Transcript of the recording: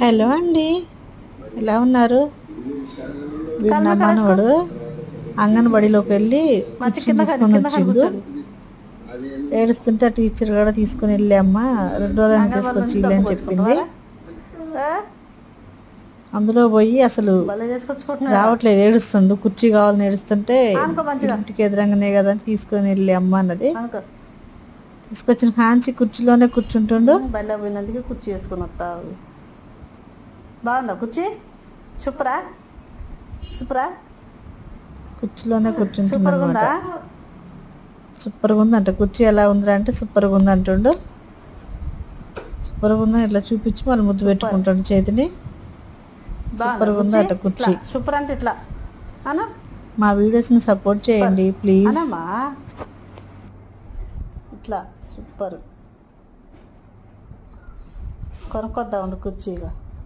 Hello అండి. ఎలా ఉన్నారు? నా మనవడు అంగన్వాడీలోకి వెళ్ళి తీసుకొని వచ్చిండు. ఏడుస్తుంటే ఆ టీచర్ కూడా తీసుకుని వెళ్ళి అమ్మ రెండు రోజులు తీసుకొచ్చి అని చెప్పింది. అందులో పోయి అసలు రావట్లేదు ఏడుస్తుండు. కుర్చీ కావాలని ఏడుస్తుంటే ఇంటికి ఎదురంగానే కదా అని తీసుకొని వెళ్ళి అమ్మ అన్నది. తీసుకొచ్చిన కాంచి కుర్చీలోనే కూర్చుంటుండు. బయట పోయినందుకే కుర్చీ వేసుకొని వస్తావు బాగుందా? కుర్చీ? సూపరా? సూపరా? కుర్చీలోనే కూర్చుంటుండు సూపర్గా ఉందా? ఉందంట కుర్చీ ఎలా ఉందిరా అంటే సూపర్గా ఉంది అంటుండు. సూపర్గా ఉందని ఇట్లా చూపించి మళ్ళీ ముద్దు పెట్టుకుంటాడు చేతిని. సూపర్గా ఉందట కుర్చీ? సూపర్ అంటే ఇట్లా. అనా? మా వీడియోస్ని సపోర్ట్ చేయండి ప్లీజ్. ఇట్లా. సూపర్. కొనుక్కొద్దాం కుర్చీగా.